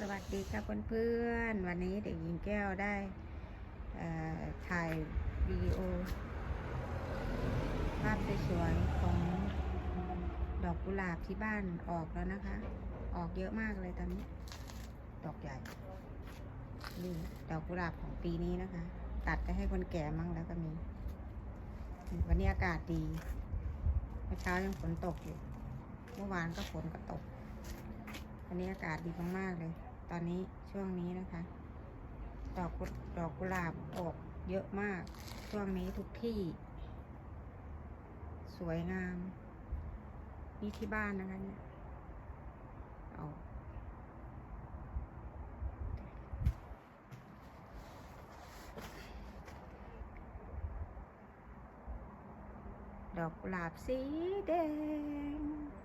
สวัสดีค่ะเพื่อนๆวันนี้เด็กหญิงแก้วได้ถ่ายวิดีโอ ภาพสวยๆของดอกกุหลาบที่บ้านออกแล้วนะคะ ออกเยอะมากเลยตอนนี้ ดอกใหญ่นี่ดอกกุหลาบของปีนี้นะคะ ตัดไปให้คนแก่มั่งแล้วก็มี วันนี้อากาศดีเมื่อเช้ายังฝนตกอยู่ เมื่อวานก็ฝนก็ตก วันนี้อากาศดีมากๆเลย ตอนนี้ช่วงนี้นะคะ ดอกดอกกุหลาบออกเยอะมาก ช่วงนี้ทุกที่ สวยงาม นี่ที่บ้านนะคะเนี่ยเอาดอกกุหลาบสีแดง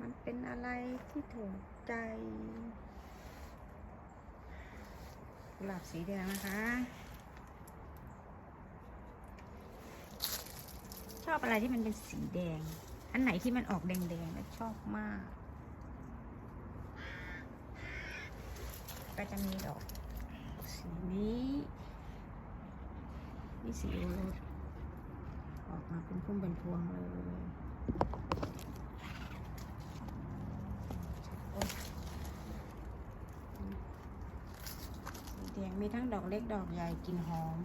มันเป็นอะไรที่ถูกใจกุหลาบสีแดงนะคะ ชอบอะไรที่มันเป็นสีแดง อันไหนที่มันออกแดงๆแล้วชอบมาก ก็จะมีดอก สีนี้นี่สีอรออกมาเป็นพุ่มเป็นพวงเลย สีแดง มีทั้งดอกเล็กดอกใหญ่กลิ่นหอม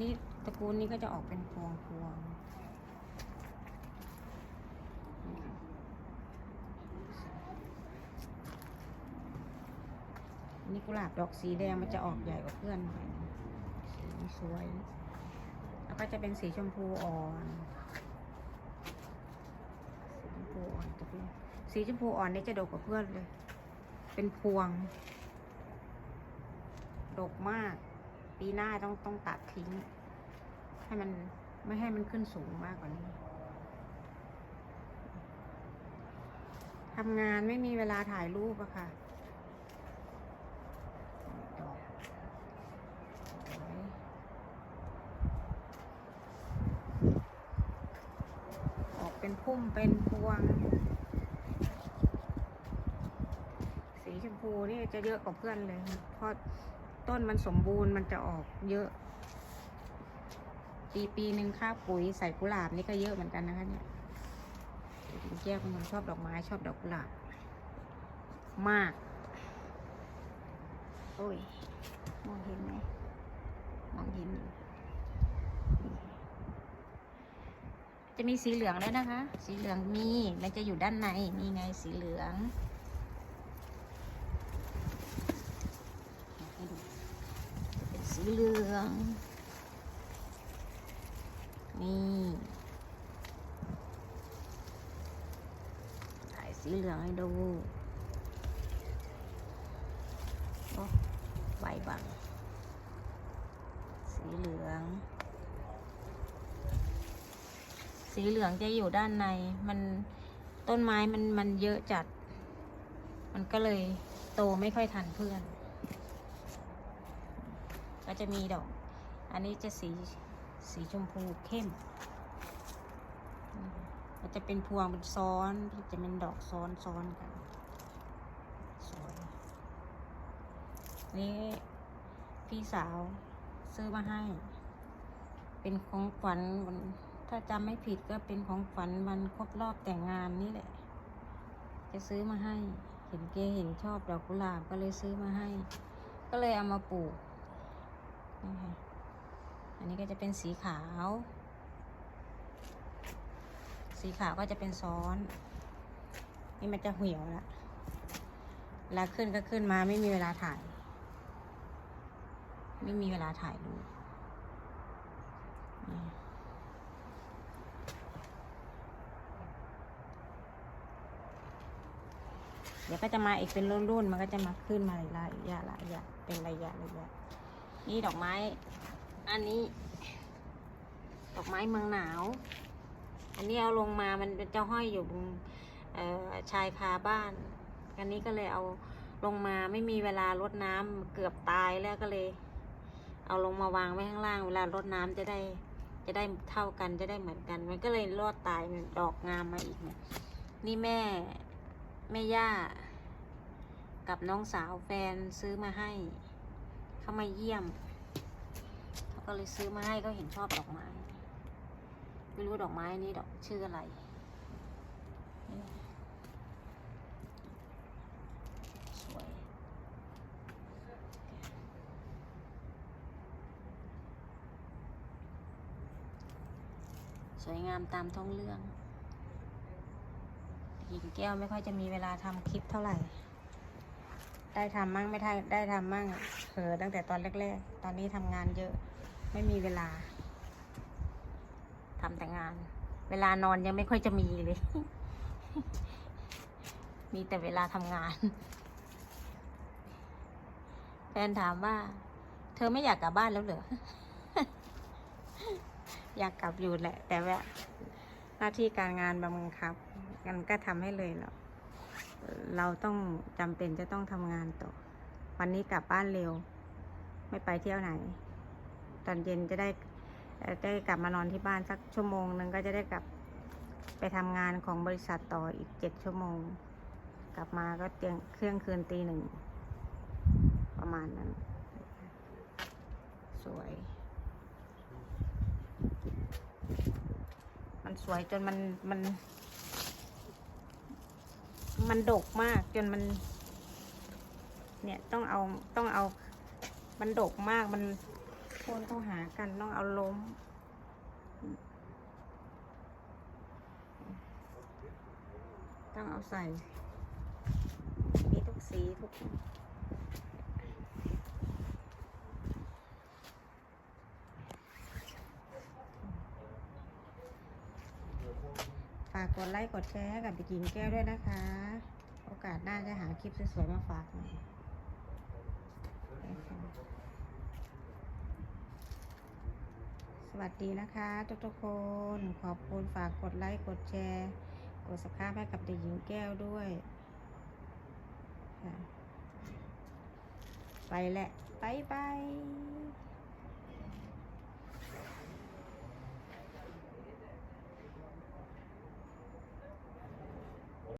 นี่ตระกูลนี้ก็จะออกเป็นพวงพวงนนี่กุหลาบดอกสีแดงมันจะออกใหญ่กว่าเพื่อนหน่อยสีสวย แล้วก็จะเป็นสีชมพูอ่อนสีชมพูอ่อนจะเป็นสีชมพูอ่อนนี่จะดกกว่าเพื่อนเลย เป็นพวง ดกมาก ปีหน้าต้องต้องตัดทิ้ง ให้มันไม่ให้มันขึ้นสูงมากกว่านี้ทำงานไม่มีเวลาถ่ายรูปอะค่ะอออกเป็นพุ่มเป็นพวง สีชมพูนี่จะเยอะกว่าเพื่อนเลยเพราะ ต้นมันสมบูรณ์มันจะออกเยอะ ปีปีหนึ่งค่าปุ๋ยใส่กุหลาบนี่ก็เยอะเหมือนกันนะคะเนี่ยแก้วคนชอบดอกไม้ชอบดอกกุหลาบมาก โอ้ย มองเห็นไหมมองเห็นอยู่จะมีสีเหลืองแล้วนะคะ สีเหลืองมี มันจะอยู่ด้านใน มีไงสีเหลือง ให้ดู เป็นสีเหลือง นี่ ถ่ายสีเหลืองให้ดูโอ้ใบบัง สีเหลือง สีเหลืองจะอยู่ด้านใน มันต้นไม้มันมันเยอะจัด มันก็เลยโตไม่ค่อยทันเพื่อน ก็จะมีดอก อันนี้จะสีสีชมพูเข้มมันจะเป็นพวงเป็นซ้อนจะเป็นดอกซ้อนซ้อนกันสวยนี่พี่สาวซื้อมาให้ เป็นของขวัญถ้าจำไม่ผิดก็เป็นของขวัญวันครบรอบแต่งงานนี่แหละ จะซื้อมาให้ เห็นเกเห็นชอบดอกกุหลาบก็เลยซื้อมาให้ ก็เลยเอามาปลูก นี่ค่ะ อันนี้ก็จะเป็นสีขาว สีขาวก็จะเป็นซ้อน นี่มันจะเหี่ยวแล้วขึ้นก็ขึ้นมาไม่มีเวลาถ่าย ไม่มีเวลาถ่ายรูปเดี๋ยวก็จะมาอีกเป็นรุ่นๆ มันก็จะมาขึ้นมาระยะระยะเป็นระยะระยะ นี่ดอกไม้ อันนี้ ดอกไม้เมืองหนาว อันนี้เอาลงมามันจะห้อยอยู่บนชายคาบ้าน อันนี้ก็เลยเอาลงมาไม่มีเวลารดน้ำเกือบตายแล้วก็เลย เอาลงมาวางไว้ข้างล่าง เวลารดน้ำจะได้ จะได้เท่ากันจะได้เหมือนกัน มันก็เลยรอดตายดอกงามมาอีกเนี่ยนี่แม่แม่ย่า กับน้องสาวแฟนซื้อมาให้ เขามาเยี่ยมเขาก็เลยซื้อมาให้ก็เห็นชอบดอกไม้ ไม่รู้ดอกไม้นี้ดอกชื่ออะไรสวยสวยงามตามท้องเรื่องหญิงแก้วไม่ค่อยจะมีเวลาทำคลิปเท่าไหร่ ได้ทำมั่งไม่ได้ได้ทำมั่งเผลอตั้งแต่ตอนแรก ๆ ตอนนี้ทำงานเยอะ ไม่มีเวลาทำแต่งาน เวลานอนยังไม่ค่อยจะมีเลย มีแต่เวลาทำงาน แฟนถามว่า เธอไม่อยากกลับบ้านแล้วเหรอ อยากกลับอยู่แหละ แต่ว่าหน้าที่การงานบังคับกันก็ทำให้เลยแล้ว เราต้องจำเป็นจะต้องทำงานต่อ วันนี้กลับบ้านเร็ว ไม่ไปเที่ยวไหน ตอนเย็นจะได้ได้กลับมานอนที่บ้านสักชั่วโมงหนึงก็จะได้กลับไปทำงานของบริษัทต่ออีกเจ็ดชั่วโมง กลับมาก็เตียงเครื่องคืนตีหนึ่ง ประมาณนั้น สวย มันสวยจนมันมัน มันดกมากจนมัน เนี่ยต้องเอาต้องเอา มันดกมากมันโคนต้องหากันต้องเอาล้ม ต้องเอาใส่ มีทุกสีทุกฝากกดไลค์กดแชร์กับเด็กหญิงแก้วด้วยนะคะ อกาสหน้าจะหาคลิปสวยๆมาฝากหม่สวัสดีนะคะทุกๆคน ขอบคุณฝากกดไลค์ กดแชร์ กดสับสไครบ์ให้กับเด็กหญิงแก้วด้วยไปแหละบายบาย